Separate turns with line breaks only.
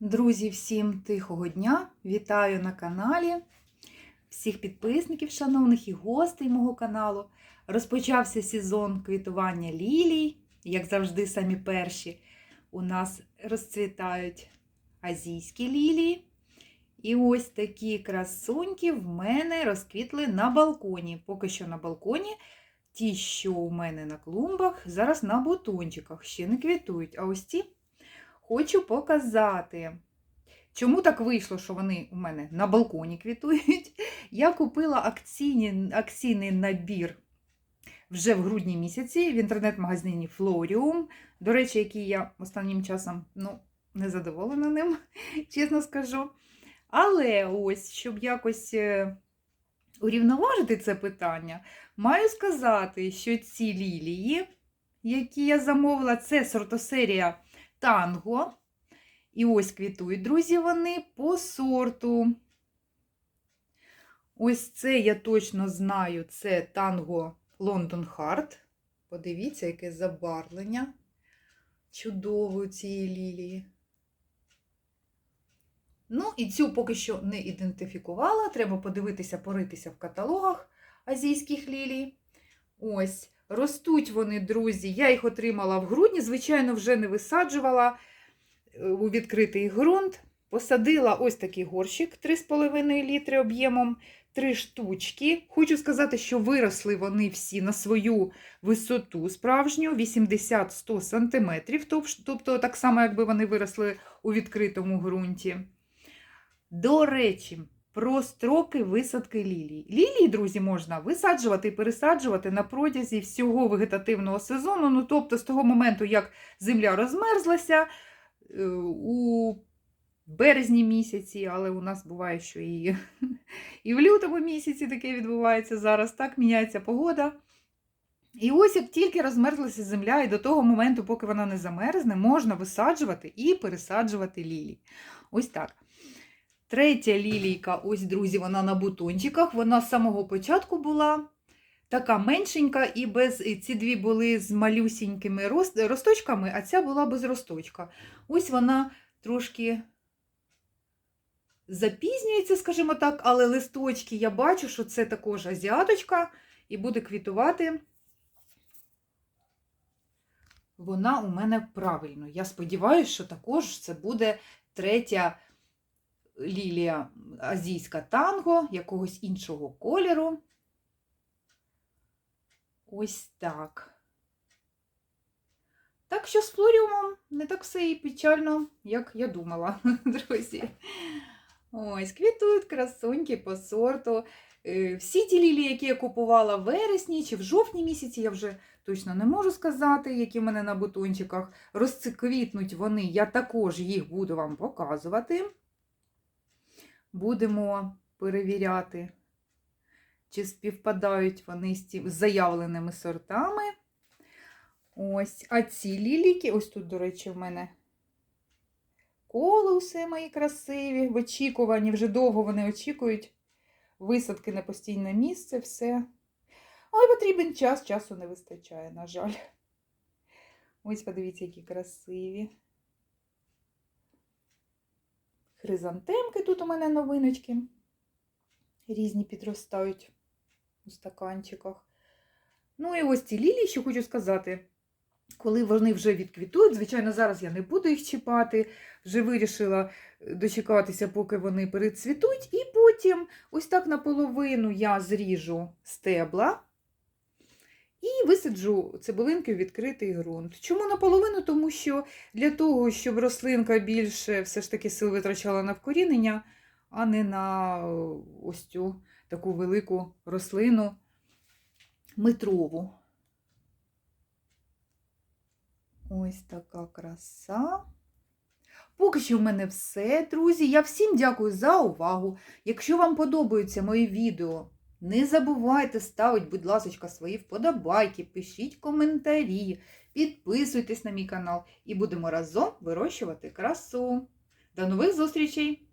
Друзі, всім тихого дня! Вітаю на каналі всіх підписників, шановних і гостей мого каналу. Розпочався сезон квітування лілій. Як завжди, самі перші у нас розцвітають азійські лілії. І ось такі красуньки в мене розквітли на балконі. Поки що на балконі. Ті, що у мене на клумбах, зараз на бутончиках ще не квітують. А ось ті хочу показати. Чому так вийшло, що вони у мене на балконі квітують? Я купила акційні, акційний набір вже в грудні місяці в інтернет-магазині Florium. До речі, який я останнім часом ну, не задоволена ним, чесно скажу. Але ось, щоб якось е, урівноважити це питання, маю сказати, що ці лілії, які я замовила, це сортосерія танго. І ось квітують, друзі, вони по сорту. Ось це я точно знаю, це танго Лондон Харт. Подивіться, яке забарвлення чудово у цієї лілії. Ну, і цю поки що не ідентифікувала. Треба подивитися, поритися в каталогах азійських лілій. Ось, ростуть вони, друзі. Я їх отримала в грудні, звичайно, вже не висаджувала у відкритий ґрунт. Посадила ось такий горщик 3,5 літри об'ємом, три штучки. Хочу сказати, що виросли вони всі на свою висоту справжню 80-100 см. Тобто, так само, якби вони виросли у відкритому ґрунті. До речі, про строки висадки лілій. Лілії, друзі, можна висаджувати і пересаджувати на протязі всього вегетативного сезону. Ну, тобто, з того моменту, як земля розмерзлася у березні місяці, але у нас буває, що і, і в лютому місяці таке відбувається зараз. Так міняється погода. І ось як тільки розмерзлася земля, і до того моменту, поки вона не замерзне, можна висаджувати і пересаджувати лілії. Ось так. Третя лілійка, ось, друзі, вона на бутончиках. Вона з самого початку була така меншенька, і без ці дві були з малюсінькими росточками, а ця була без росточка. Ось вона трошки запізнюється, скажімо так, але листочки я бачу, що це також азіаточка, і буде квітувати. Вона у мене правильно. Я сподіваюся, що також це буде третя лілія азійська танго, якогось іншого кольору. Ось так. Так що з флоріумом не так все і печально, як я думала, друзі. Ось, квітують красуньки по сорту. Всі ті лілії, які я купувала в вересні чи в жовтні місяці, я вже точно не можу сказати, які в мене на бутончиках. Розциквітнуть вони, я також їх буду вам показувати. Будемо перевіряти, чи співпадають вони з заявленими сортами. Ось, а ці ліліки, ось тут, до речі, в мене колуси мої красиві, в очікуванні, вже довго вони очікують. Висадки на постійне місце, все. Але потрібен час, часу не вистачає, на жаль. Ось, подивіться, які красиві. Хризантемки тут у мене новиночки. Різні підростають у стаканчиках. Ну і ось ці лілії, що хочу сказати, коли вони вже відквітують, звичайно, зараз я не буду їх чіпати, вже вирішила дочекатися, поки вони перецвітуть, і потім ось так наполовину я зріжу стебла і висаджу цибулинки в відкритий ґрунт. Чому наполовину? Тому що для того, щоб рослинка більше все ж таки сил витрачала на вкорінення, а не на ось цю таку велику рослину метрову. Ось така краса. Поки що в мене все, друзі. Я всім дякую за увагу. Якщо вам подобаються мої відео, не забувайте ставити, будь ласка, свої вподобайки, пишіть коментарі, підписуйтесь на мій канал і будемо разом вирощувати красу. До нових зустрічей!